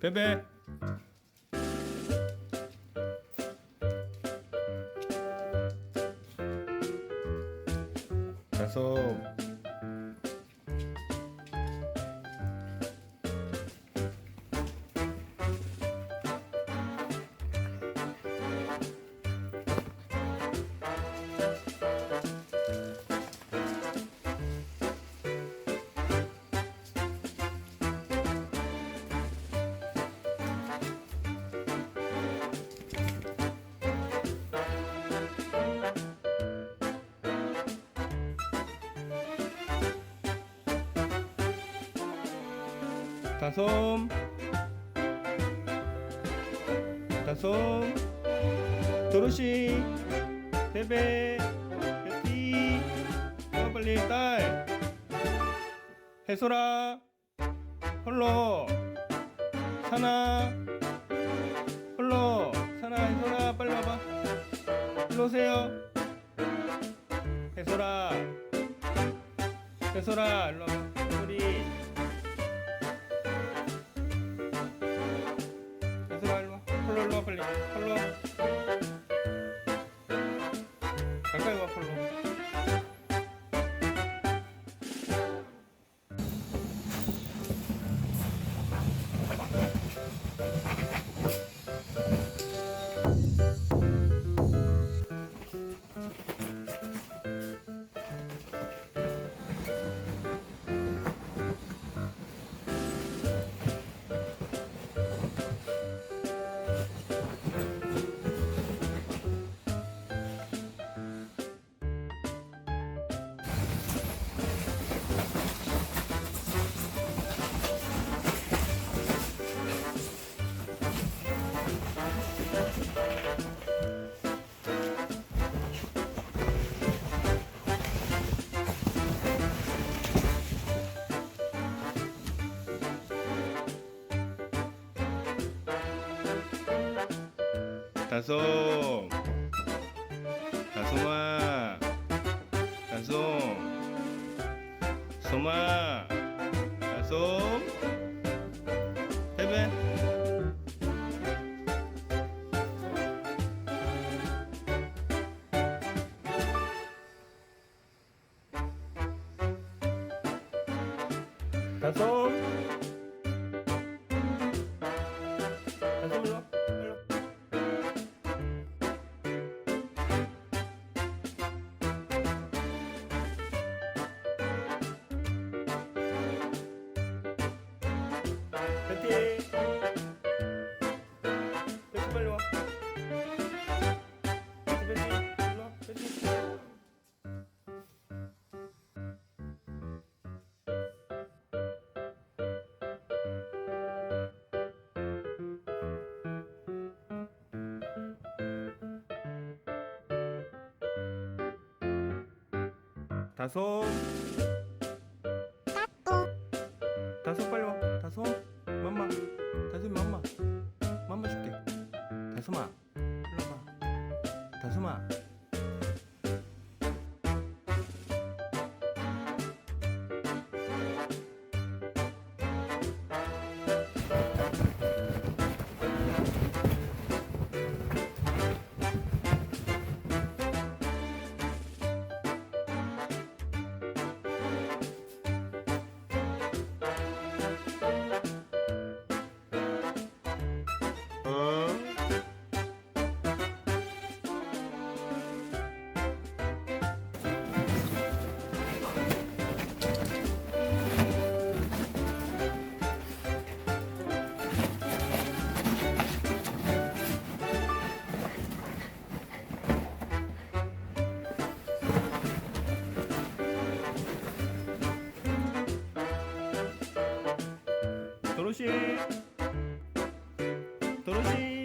베베. 다섯 다솜 다솜 도로시. 베베 베티 어 빨리 딸. 해소라. 홀로. 사나. 홀로. 사나 해소라. 빨리 와봐. 일로 오세요. 해소라. 해소라 일로 와봐 일로 와홀 다솜 다솜아. 다솜 솜아. 다솜 다솜 다솜 다솜 도로시. 도로시